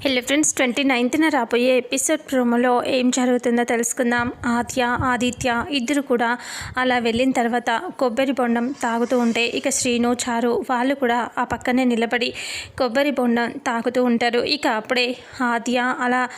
Hello friends twenty నైన్త్న రాబోయే episode ప్రోమోలో ఏం జరుగుతుందో తెలుసుకుందాం. ఆద్య ఆదిత్య ఇద్దరు కూడా అలా వెళ్ళిన తర్వాత కొబ్బరి బొండం తాగుతూ ఉంటే ఇక శ్రీను చారు వాళ్ళు కూడా ఆ పక్కనే నిలబడి కొబ్బరి బొండం తాగుతూ ఉంటారు. ఇక అప్పుడే ఆద్య అలా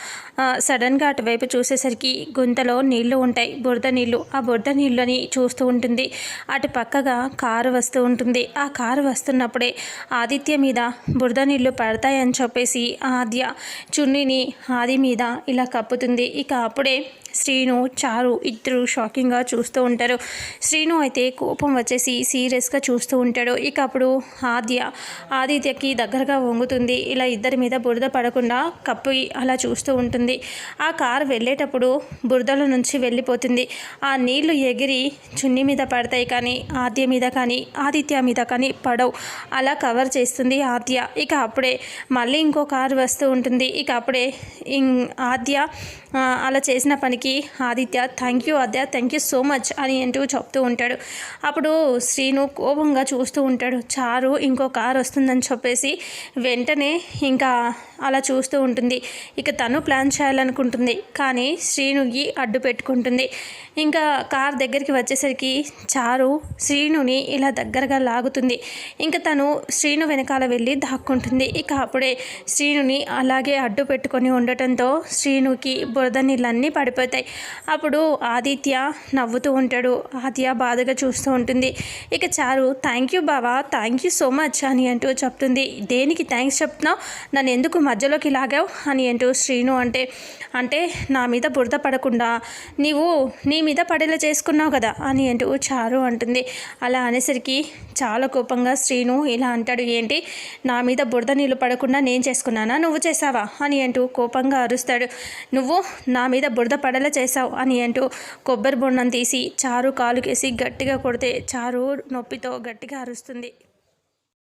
సడన్గా అటువైపు చూసేసరికి గుంతలో నీళ్ళు ఉంటాయి. బురద నీళ్ళు. ఆ బురద నీళ్ళని చూస్తూ ఉంటుంది. అటు పక్కగా కారు వస్తూ ఉంటుంది. ఆ కారు వస్తున్నప్పుడే ఆదిత్య మీద బురద నీళ్ళు పడతాయని చెప్పేసి ఆద్య చున్నీని ఆది మీద ఇలా కప్పుతుంది. ఇక అప్పుడే శ్రీను చారు ఇద్దరు షాకింగ్గా చూస్తూ ఉంటారు. శ్రీను అయితే కోపం వచ్చేసి సీరియస్గా చూస్తూ ఉంటాడు. ఇక అప్పుడు ఆద్య ఆదిత్యకి దగ్గరగా వంగుతుంది. ఇలా ఇద్దరి మీద బురద పడకుండా కప్పి అలా చూస్తూ ఉంటుంది. ఆ కారు వెళ్ళేటప్పుడు బురదల నుంచి వెళ్ళిపోతుంది. ఆ నీళ్ళు ఎగిరి చున్నీ మీద పడతాయి కానీ ఆద్య మీద కానీ ఆదిత్య మీద కానీ పడవు. అలా కవర్ చేస్తుంది ఆద్య. ఇక అప్పుడే మళ్ళీ ఇంకో కారు వస్తూ ఉంటుంది. ఇక అప్పుడే ఆద్య అలా చేసిన పనికి Aditya thank you Adya thank you so much అని అంటూ చెప్తూ ఉంటాడు. అప్పుడు శ్రీను కోపంగా చూస్తూ ఉంటాడు. చారు ఇంకో కారు వస్తుందని చెప్పేసి వెంటనే ఇంకా అలా చూస్తూ ఉంటుంది. ఇక తను ప్లాన్ చేయాలనుకుంటుంది. కానీ శ్రీనుకి అడ్డు పెట్టుకుంటుంది. ఇంకా కార్ దగ్గరికి వచ్చేసరికి చారు శ్రీనుని ఇలా దగ్గరగా లాగుతుంది. ఇంకా తను శ్రీను వెనకాల వెళ్ళి దాక్కుంటుంది. ఇక అప్పుడే శ్రీనుని అలా అలాగే అడ్డు పెట్టుకొని ఉండటంతో శ్రీనుకి బురద నీళ్ళన్నీ పడిపోతాయి. అప్పుడు ఆదిత్య నవ్వుతూ ఉంటాడు. ఆదిత్య బాధగా చూస్తూ ఉంటుంది. ఇక చారు థ్యాంక్ యూ బావా థ్యాంక్ యూ సో మచ్ అని అంటూ చెప్తుంది. దేనికి థ్యాంక్స్ చెప్తున్నావు? నన్ను ఎందుకు మధ్యలోకి లాగావు? అని అంటూ శ్రీను అంటే అంటే నా మీద బురద పడకుండా నీవు నీ మీద పడేలా చేసుకున్నావు కదా అని అంటూ చారు అంటుంది. అలా అనేసరికి చాలా కోపంగా శ్రీను ఇలా అంటాడు. ఏంటి? నా మీద బురద నీళ్ళు పడకుండా నేను చేసుకున్నానా? నువ్వు చేశావా? అని అంటూ కోపంగా అరుస్తాడు. నువ్వు నా మీద బురద పడేలా చేసావు అని అంటూ కొబ్బరి బొండం తీసి చారు కాలుకేసి గట్టిగా కొడితే చారు నొప్పితో గట్టిగా అరుస్తుంది.